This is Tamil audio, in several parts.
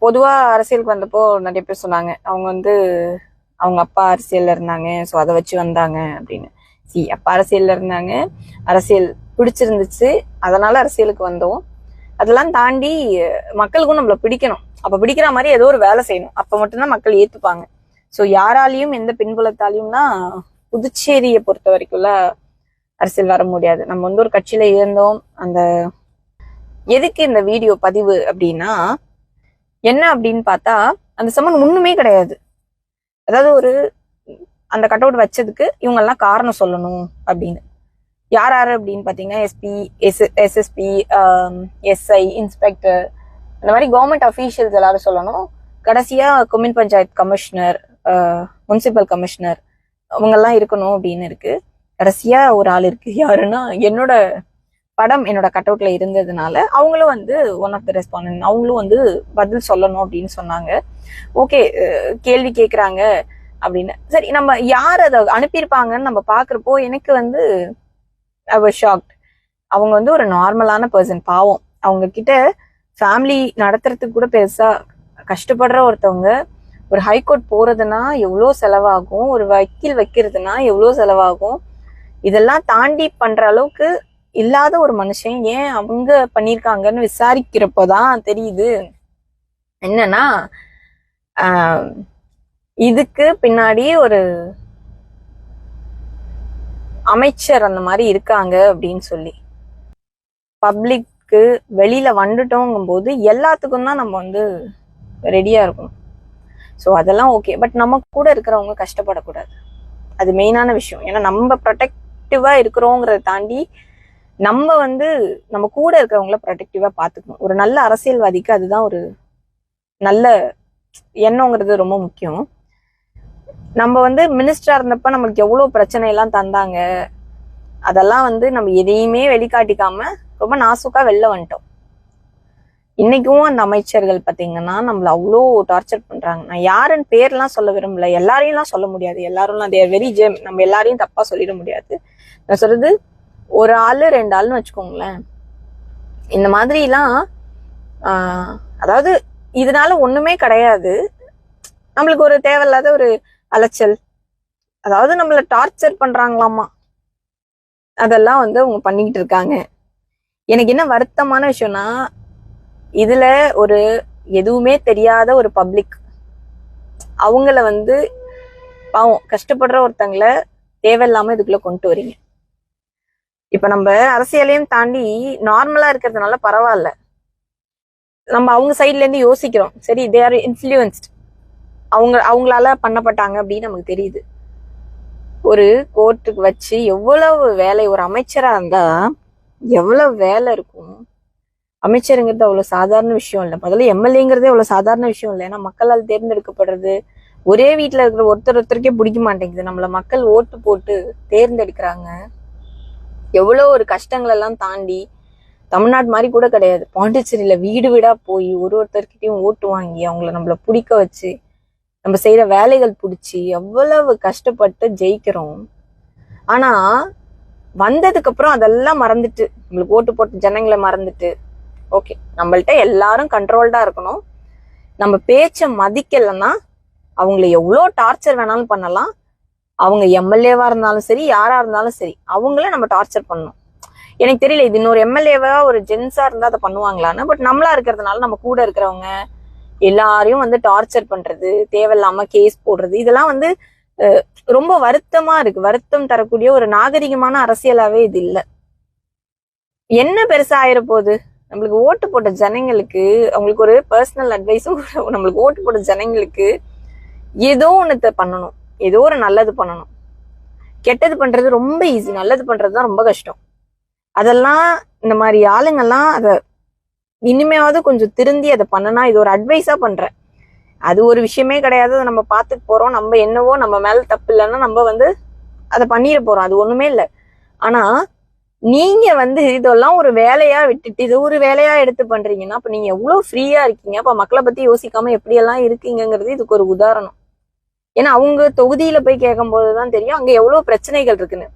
பொதுவா அரசியலுக்கு வந்தப்போ நிறைய பேர் சொன்னாங்க. அவங்க வந்து அவங்க அப்பா அரசியல்ல இருந்தாங்க. ஸோ அதை வச்சு வந்தாங்க அப்படின்னு. சி அப்பா அரசியல்ல இருந்தாங்க. அரசியல் பிடிச்சிருந்துச்சு. அதனால அரசியலுக்கு வந்தோம். அதெல்லாம் தாண்டி மக்களுக்கும் நம்மள பிடிக்கணும். அப்ப பிடிக்கிற மாதிரி ஏதோ ஒரு வேலை செய்யணும். அப்ப மட்டும்தான் மக்கள் ஏத்துப்பாங்க. ஸோ யாராலையும் எந்த பின்புலத்தாலையும்னா புதுச்சேரியை பொறுத்த வரைக்கும்ல அரசியல் வர முடியாது. நம்ம வந்து ஒரு கட்சியில இருந்தோம். அந்த எதுக்கு இந்த வீடியோ பதிவு அப்படின்னா என்ன அப்படின்னு பார்த்தா அந்த சம்மன் ஒண்ணுமே கிடையாது. அதாவது ஒரு அந்த கட் அவுட் வச்சதுக்கு இவங்கெல்லாம் காரணம் சொல்லணும் அப்படின்னு. யார் யார் அப்படின்னு பார்த்தீங்கன்னா SP S SSP SI inspector அந்த மாதிரி கவர்மெண்ட் அஃபீஷியல்ஸ் எல்லாரும் சொல்லணும். கடைசியா commune panchayat commissioner municipal commissioner அவங்கெல்லாம் இருக்கணும் அப்படின்னு இருக்கு. கடைசியா ஒரு ஆள் இருக்கு. யாருன்னா என்னோட படம் என்னோட கட் அவுட்ல இருந்ததுனால அவங்களும் வந்து ஒன் ஆஃப் த ரெஸ்பாண்ட் அவங்களும் வந்து பதில் சொல்லணும் அப்படின்னு சொன்னாங்க. ஓகே கேள்வி கேட்குறாங்க அப்படின்னு. சரி நம்ம யார் அதை அனுப்பியிருப்பாங்கன்னு நம்ம பார்க்குறப்போ எனக்கு வந்து ஷாக்ட் அவங்க வந்து ஒரு நார்மலான பர்சன் பாவம். அவங்க கிட்ட ஃபேமிலி நடத்துறதுக்கு கூட பெருசா கஷ்டப்படுற ஒருத்தவங்க ஒரு ஹைகோர்ட் போறதுன்னா எவ்வளோ செலவாகும் ஒரு வக்கீல் வைக்கிறதுனா எவ்வளோ செலவாகும் இதெல்லாம் தாண்டி பண்ற அளவுக்கு இல்லாத ஒரு மனுஷன் ஏன் அவங்க பண்ணியிருக்காங்கன்னு விசாரிக்கிறப்போதான் தெரியுது. என்னன்னா ஆஹ், இதுக்கு பின்னாடி ஒரு அமைச்சர் அந்த மாதிரி இருக்காங்க அப்படின்னு சொல்லி. பப்ளிக்கு வெளியில வந்துட்டோங்கும் போது எல்லாத்துக்கும் தான் நம்ம வந்து ரெடியா இருக்கணும். ஸோ அதெல்லாம் ஓகே பட் நம்ம கூட இருக்கிறவங்க கஷ்டப்படக்கூடாது. அது மெயினான விஷயம். ஏன்னா நம்ம ப்ரொடெக்டிவா இருக்கிறோங்கிறத தாண்டி நம்ம வந்து நம்ம கூட இருக்கிறவங்கள ப்ரொடெக்டிவா பாத்துக்கணும் ஒரு நல்ல அரசியல்வாதிக்கு அதுதான் ஒரு நல்ல எண்ணங்கிறது ரொம்ப முக்கியம். நம்ம வந்து மினிஸ்டரா இருந்தப்ப நம்மளுக்கு எவ்வளவு பிரச்சனை எல்லாம் தந்தாங்க அதெல்லாம் வந்து நம்ம எதையுமே வெளிக்காட்டிக்காம ரொம்ப நாசுக்கா வெளில வந்துட்டோம். இன்னைக்கும் அந்த அமைச்சர்கள் பாத்தீங்கன்னா நம்மள அவ்வளோ டார்ச்சர் பண்றாங்க. நான் யாருன்னு பேர்லாம் சொல்ல விரும்பல. எல்லாரையும்லாம் சொல்ல முடியாது. எல்லாரும் தேர் வெரி ஜெம் நம்ம எல்லாரையும் தப்பா சொல்லிட முடியாது. நான் சொல்றது ஒரு ஆள் ரெண்டு ஆள்னு வச்சுக்கோங்களேன். இந்த மாதிரிலாம் அதாவது இதனால ஒண்ணுமே கிடையாது. நம்மளுக்கு ஒரு தேவையில்லாத ஒரு அலைச்சல். அதாவது நம்மளை டார்ச்சர் பண்றாங்களாமா? அதெல்லாம் வந்து அவங்க பண்ணிக்கிட்டு இருக்காங்க. எனக்கு என்ன வருத்தமான விஷயம்னா இதுல ஒரு எதுவுமே தெரியாத ஒரு பப்ளிக். அவங்கள வந்து பாவம் கஷ்டப்படுற ஒருத்தங்கள தேவையில்லாம இதுக்குள்ள கொண்டு வரீங்க. இப்ப நம்ம அரசியலையும் தாண்டி நார்மலா இருக்கிறதுனால பரவாயில்ல. நம்ம அவங்க சைட்ல இருந்து யோசிக்கிறோம். சரி தே ஆர் இன்ஃப்ளூயன்ஸ்ட் அவங்க அவங்களால பண்ணப்பட்டாங்க அப்படின்னு நமக்கு தெரியுது. ஒரு கோர்ட்டுக்கு வச்சு எவ்வளவு வேலை ஒரு அமைச்சரா இருந்தா எவ்வளவு வேலை இருக்கும்? அமைச்சருங்கிறது அவ்வளவு சாதாரண விஷயம் இல்லை. முதல்ல எம்எல்ஏங்கிறதே அவ்வளவு சாதாரண விஷயம் இல்லை. ஏன்னா மக்களால் தேர்ந்தெடுக்கப்படுறது ஒரே வீட்டில் இருக்கிற ஒருத்தர் ஒருத்தருக்கே பிடிக்க மாட்டேங்குது. நம்மளை மக்கள் ஓட்டு போட்டு தேர்ந்தெடுக்கிறாங்க. எவ்வளோ ஒரு கஷ்டங்களெல்லாம் தாண்டி தமிழ்நாடு மாதிரி கூட கிடையாது. பாண்டிச்சேரியில வீடு வீடா போய் ஒரு ஒருத்தர்கிட்டயும் ஓட்டு வாங்கி அவங்கள நம்மள பிடிக்க வச்சு நம்ம செய்யற வேலைகள் பிடிச்சி எவ்வளவு கஷ்டப்பட்டு ஜெயிக்கிறோம். ஆனா வந்ததுக்கு அப்புறம் அதெல்லாம் மறந்துட்டு நம்மளுக்கு ஓட்டு போட்டு ஜனங்களை மறந்துட்டு ஓகே நம்மள்ட்ட எல்லாரும் கண்ட்ரோல்டா இருக்கணும். நம்ம பேச்சை மதிக்கலைன்னா அவங்கள எவ்வளோ டார்ச்சர் வேணாலும் பண்ணலாம். அவங்க எம்எல்ஏவா இருந்தாலும் சரி யாரா இருந்தாலும் சரி அவங்கள நம்ம டார்ச்சர் பண்ணணும். எனக்கு தெரியல இது இன்னொரு எம்எல்ஏவா ஒரு ஜென்ஸா இருந்தா அதை பண்ணுவாங்களான்னு பட் நம்மளா இருக்கிறதுனால நம்ம கூட இருக்கிறவங்க எல்லாரையும் வந்து டார்ச்சர் பண்றது தேவையில்லாம கேஸ் போடுறது இதெல்லாம் வந்து ரொம்ப வருத்தமா இருக்கு. வருத்தம் தரக்கூடிய ஒரு நாகரிகமான அரசியலாவே இது இல்லை. என்ன பெருசா ஆயிர போகுது நம்மளுக்கு ஓட்டு போட்ட ஜனங்களுக்கு அவங்களுக்கு ஒரு பர்சனல் அட்வைஸும் நம்மளுக்கு ஓட்டு போட்ட ஜனங்களுக்கு ஏதோ ஒண்ணுத்த பண்ணணும். ஏதோ ஒரு நல்லது பண்ணணும். கெட்டது பண்றது ரொம்ப ஈஸி நல்லது பண்றது தான் ரொம்ப கஷ்டம். அதெல்லாம் இந்த மாதிரி ஆளுங்கெல்லாம் அதை இனிமையாவது கொஞ்சம் திருந்தி அதை பண்ணனா இது ஒரு அட்வைஸா பண்றேன். அது ஒரு விஷயமே கிடையாது. அதை நம்ம பார்த்துட்டு போறோம். நம்ம என்னவோ நம்ம மேல தப்பு இல்லைன்னா நம்ம வந்து அதை பண்ணிட போறோம். அது ஒண்ணுமே இல்லை. ஆனா நீங்க வந்து இதெல்லாம் ஒரு வேலையா விட்டுட்டு இது ஒரு வேலையா எடுத்து பண்றீங்கன்னா அப்ப நீங்க எவ்வளவு ஃப்ரீயா இருக்கீங்க? அப்ப மக்களை பத்தி யோசிக்காம எப்படி எல்லாம் இருக்கீங்கங்கிறது இதுக்கு ஒரு உதாரணம். ஏன்னா அவங்க தொகுதியில போய் கேட்கும் போதுதான் தெரியும் அங்க எவ்வளவு பிரச்சனைகள் இருக்குன்னு.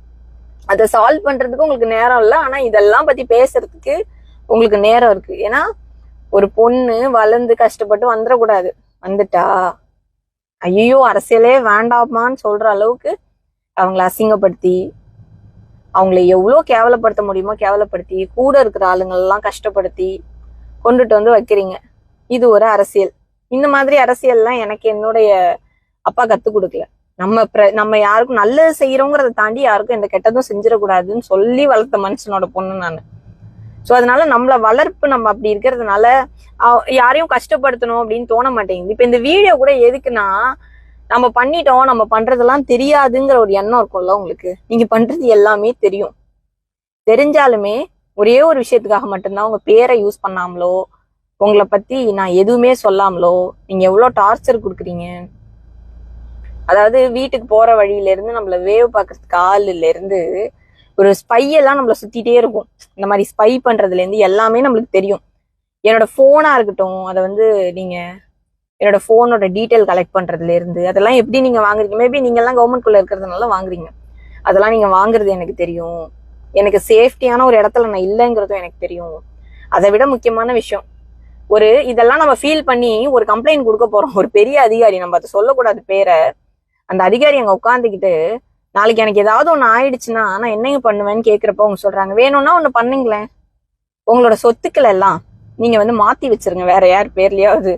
அதை சால்வ் பண்றதுக்கு உங்களுக்கு நேரம் இல்லை. ஆனா இதெல்லாம் பத்தி பேசுறதுக்கு உங்களுக்கு நேரம் இருக்கு. ஏன்னா ஒரு பொண்ணு வளர்ந்து கஷ்டப்பட்டு வந்துடக்கூடாது. வந்துட்டா? ஐயோ அரசியலே வேண்டாமான்னு சொல்ற அளவுக்கு அவங்கள அசிங்கப்படுத்தி அவங்கள எவ்வளோ கேவலப்படுத்த முடியுமோ கேவலப்படுத்தி கூட இருக்கிற ஆளுங்களெல்லாம் கஷ்டப்படுத்தி கொண்டுட்டு வந்து வைக்கிறீங்க. இது ஒரு அரசியல். இந்த மாதிரி அரசியல்லாம் எனக்கு என்னுடைய அப்பா கத்து கொடுக்கல. நம்ம நம்ம யாருக்கும் நல்லது செய்யறோங்கிறத தாண்டி யாருக்கும் எந்த கெட்டதும் செஞ்சிடக்கூடாதுன்னு சொல்லி வளர்த்த மனுஷனோட பொண்ணு நான். ஸோ அதனால நம்மள வளர்ப்பு நம்ம அப்படி இருக்கிறதுனால யாரையும் கஷ்டப்படுத்தணும் அப்படின்னு தோண மாட்டேங்குது. இப்ப இந்த வீடியோ கூட எதுக்குன்னா நம்ம பண்ணிட்டோம் நம்ம பண்றதெல்லாம் தெரியாதுங்கிற ஒரு எண்ணம் இருக்கும்ல உங்களுக்கு. நீங்க பண்றது எல்லாமே தெரியும். தெரிஞ்சாலுமே ஒரே ஒரு விஷயத்துக்காக மட்டும்தான் உங்க பேரை யூஸ் பண்ணாமலோ உங்களை பத்தி நான் எதுவுமே சொல்லாமலோ நீங்க எவ்வளவு டார்ச்சர் கொடுக்குறீங்க அதாவது வீட்டுக்கு போற வழியில இருந்து நம்மள வேவ் பாக்குறதுக்கு ஆளுல இருந்து ஒரு ஸ்பை எல்லாம் நம்மள சுத்திட்டே இருக்கும். இந்த மாதிரி ஸ்பை பண்றதுல இருந்து எல்லாமே நம்மளுக்கு தெரியும். என்னோட போனா இருக்கட்டும் அதை வந்து நீங்க என்னோட போனோட டீட்டெயில் கலெக்ட் பண்றதுல இருந்து அதெல்லாம் எப்படி நீங்க வாங்குறீங்க? மேபி நீங்க எல்லாம் கவர்மெண்ட்குள்ள இருக்கிறதுனால வாங்குறீங்க. அதெல்லாம் நீங்க வாங்குறது எனக்கு தெரியும். எனக்கு சேஃப்டியான ஒரு இடத்துல நான் இல்லைங்கிறதும் எனக்கு தெரியும். அதை விட முக்கியமான விஷயம் ஒரு இதெல்லாம் நம்ம ஃபீல் பண்ணி ஒரு கம்ப்ளைண்ட் கொடுக்க போறோம். ஒரு பெரிய அதிகாரி நம்ம அதை சொல்லக்கூடாது பேரை. அந்த அதிகாரி அங்க உட்காந்துக்கிட்டு நாளைக்கு எனக்கு ஏதாவது ஒண்ணு ஆயிடுச்சுன்னா நான் என்னங்க பண்ணுவேன்னு கேக்குறப்ப அவங்க சொல்றாங்க வேணும்னா ஒண்ணு பண்ணுங்களேன். உங்களோட சொத்துக்கள் எல்லாம் நீங்க வந்து மாத்தி வச்சிருங்க வேற யார் பேர்லயாவது.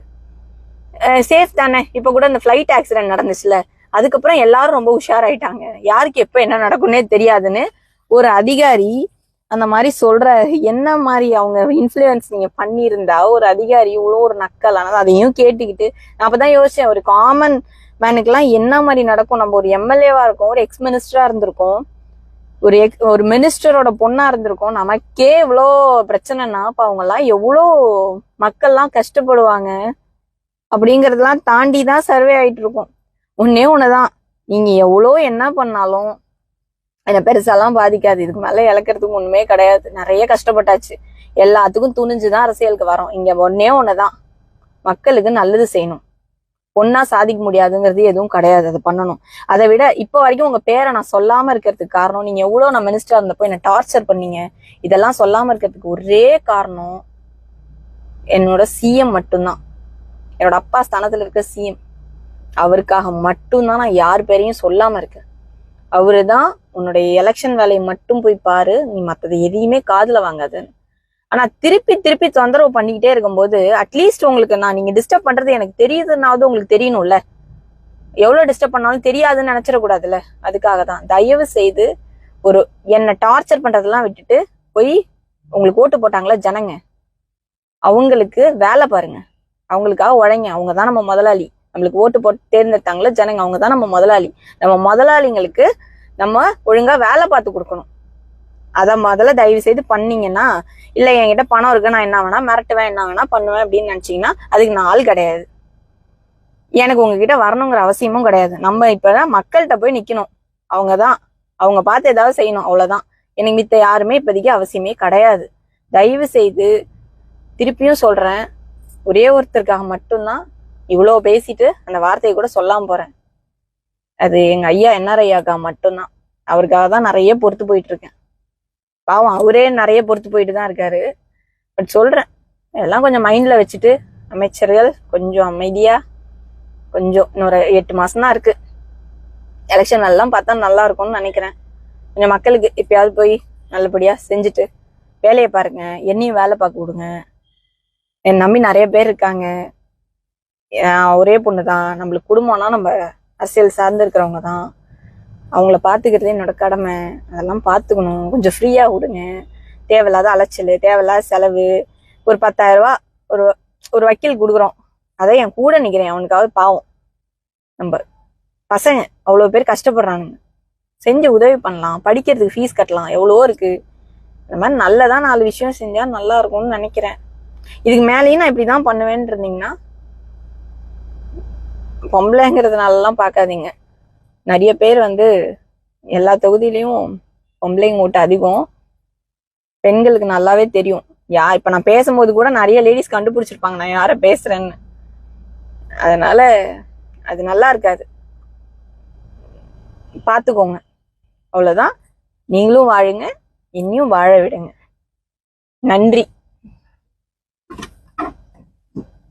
சேஃப் தானே. இப்ப கூட இந்த ஃபிளைட் ஆக்சிடென்ட் நடந்துச்சுல அதுக்கப்புறம் எல்லாரும் ரொம்ப உஷாராயிட்டாங்க. யாருக்கு எப்ப என்ன நடக்கும்னே தெரியாதுன்னு ஒரு அதிகாரி அந்த மாதிரி சொல்ற என்ன மாதிரி அவங்க இன்ஃப்ளூயன்ஸ் நீங்க பண்ணியிருந்தா ஒரு அதிகாரி இவ்வளோ ஒரு நக்கல் ஆனால் அதையும் கேட்டுக்கிட்டு நான் அப்பதான் யோசிச்சேன் ஒரு காமன் மேனுக்கெல்லாம் என்ன மாதிரி நடக்கும்? நம்ம ஒரு எம்எல்ஏவா இருக்கோம் ஒரு எக்ஸ் மினிஸ்டரா இருந்திருக்கோம் ஒரு எக் ஒரு மினிஸ்டரோட பொண்ணா இருந்திருக்கோம். நமக்கே இவ்வளோ பிரச்சனைனா அப்போ அவங்கெல்லாம் எவ்வளோ மக்கள்லாம் கஷ்டப்படுவாங்க? அப்படிங்கறதெல்லாம் தாண்டி தான் சர்வே ஆயிட்டு இருக்கும். ஒன்னே ஒண்ணுதான். நீங்க எவ்வளோ என்ன பண்ணாலும் என்ன பெருசாலாம் பாதிக்காது. இதுக்கு மேலே இழக்கிறதுக்கு ஒண்ணுமே கிடையாது. நிறைய கஷ்டப்பட்டாச்சு. எல்லாத்துக்கும் துணிஞ்சுதான் அரசியலுக்கு வரோம். இங்க ஒன்னே ஒண்ணுதான். மக்களுக்கு நல்லது செய்யணும். ஒன்னா சாதிக்க முடியாதுங்கிறது எதுவும் கிடையாது. அது பண்ணணும். அதை விட இப்போ வரைக்கும் உங்க பேரை நான் சொல்லாம இருக்கிறதுக்கு காரணம் நீங்க எவ்வளவு நான் மினிஸ்டர் இருந்தப்போ என்ன டார்ச்சர் பண்ணீங்க. இதெல்லாம் சொல்லாம இருக்கிறதுக்கு ஒரே காரணம் என்னோட சிஎம் மட்டும்தான். என்னோட அப்பா ஸ்தானத்துல இருக்க சிஎம் அவருக்காக மட்டும்தான் நான் யார் பேரையும் சொல்லாம இருக்கேன். அவரு தான் உன்னுடைய எலெக்ஷன் வேலையை மட்டும் போய் பாரு. நீ மத்தது எதையுமே காதுல வாங்காதுன்னு. ஆனா திருப்பி திருப்பி தொந்தரவு பண்ணிக்கிட்டே இருக்கும்போது அட்லீஸ்ட் உங்களுக்கு நான் நீங்க டிஸ்டர்ப் பண்றது எனக்கு தெரியுதுன்னாவது உங்களுக்கு தெரியணும்ல. எவ்வளவு டிஸ்டர்ப் பண்ணாலும் தெரியாதுன்னு நினைச்சிடக்கூடாதுல்ல. அதுக்காக தான். தயவு செய்து ஒரு என்னை டார்ச்சர் பண்றதெல்லாம் விட்டுட்டு போய் உங்களுக்கு ஓட்டு போட்டாங்களா ஜனங்க? அவங்களுக்கு வேலை பாருங்க. அவங்களுக்காக உழைங்க. அவங்க தான் நம்ம முதலாளி. நம்மளுக்கு ஓட்டு போட்டு தேர்ந்தெடுத்தாங்களா ஜனங்க? அவங்க தான் நம்ம முதலாளி. நம்ம முதலாளிங்களுக்கு நம்ம ஒழுங்கா வேலை பார்த்து கொடுக்கணும். அதை முதல்ல தயவு செய்து பண்ணீங்கன்னா இல்லை என்கிட்ட பணம் இருக்கு நான் என்ன வேணா மிரட்டுவேன் என்ன வேணா பண்ணுவேன் அப்படின்னு நினச்சிங்கன்னா அதுக்கு நான் ஆள் கிடையாது. எனக்கு உங்ககிட்ட வரணுங்கிற அவசியமும் கிடையாது. நம்ம இப்போ மக்கள்கிட்ட போய் நிற்கணும் அவங்க தான். அவங்க பார்த்து ஏதாவது செய்யணும் அவ்வளோதான் எனக்கு மித்த யாருமே இப்போதைக்கு அவசியமே கிடையாது. தயவு செய்து திருப்பியும் சொல்கிறேன் ஒரே ஒருத்தருக்காக மட்டும்தான் இவ்வளோ பேசிட்டு அந்த வார்த்தையை கூட சொல்லாமல் போகிறேன் அது எங்கள் ஐயா என்ஆர் ஐயாக்கா மட்டும்தான். அவருக்காக தான் நிறைய பொறுத்து போயிட்டு இருக்கேன். பாவம் அவரே நிறைய பொறுத்து போயிட்டு தான் இருக்காரு. பட் சொல்கிறேன் எல்லாம் கொஞ்சம் மைண்டில் வச்சுட்டு அமைச்சர்கள் கொஞ்சம் அமைதியாக கொஞ்சம் இன்னொரு எட்டு மாதம் தான் இருக்குது எலெக்ஷன் எல்லாம் பார்த்தா நல்லா இருக்கும்னு நினைக்கிறேன். கொஞ்சம் மக்களுக்கு எப்பயாவது போய் நல்லபடியாக செஞ்சுட்டு வேலையை பாருங்க என்னையும் வேலை பார்க்க விடுங்க. என் நம்பி நிறைய பேர் இருக்காங்க. ஒரே பொண்ணு தான் நம்மளுக்கு குடும்பம்னா நம்ம அரசியல் சார்ந்து இருக்கிறவங்க தான் அவங்கள பார்த்துக்கிறது என்னோட கடமை. அதெல்லாம் பார்த்துக்கணும் கொஞ்சம் ஃப்ரீயாக விடுங்க. தேவையில்லாத அலைச்சல் தேவையில்லாத செலவு. ஒரு பத்தாயிரம் ஒரு ஒரு வக்கீல் கொடுக்குறோம். அதை என் கூட நிற்கிறேன் அவனுக்காவது பாவம். நம்ம பசங்க அவ்வளோ பேர் கஷ்டப்படுறானுங்க. செஞ்சு உதவி பண்ணலாம். படிக்கிறதுக்கு ஃபீஸ் கட்டலாம். எவ்வளோ இருக்குது இந்த மாதிரி நல்லதாக நாலு விஷயம் செஞ்சால் நல்லா இருக்கும்னு நினைக்கிறேன். இதுக்கு மேலேயும் நான் இப்படி தான் பண்ணுவேன்னு இருந்தீங்கன்னா பொம்பளைங்கிறதுனாலலாம் பார்க்காதீங்க. நிறைய பேர் வந்து எல்லா தொகுதியிலையும் பொம்பளைங்க ஓட்டு அதிகம். பெண்களுக்கு நல்லாவே தெரியும். யா இப்போ நான் பேசும்போது கூட நிறைய லேடிஸ் கண்டுபிடிச்சிருப்பாங்க நான் யாரை பேசுறேன்னு. அதனால அது நல்லா இருக்காது. பார்த்துக்கோங்க அவ்வளோதான் நீங்களும் வாழுங்க. இன்னும் வாழ விடுங்க. நன்றி.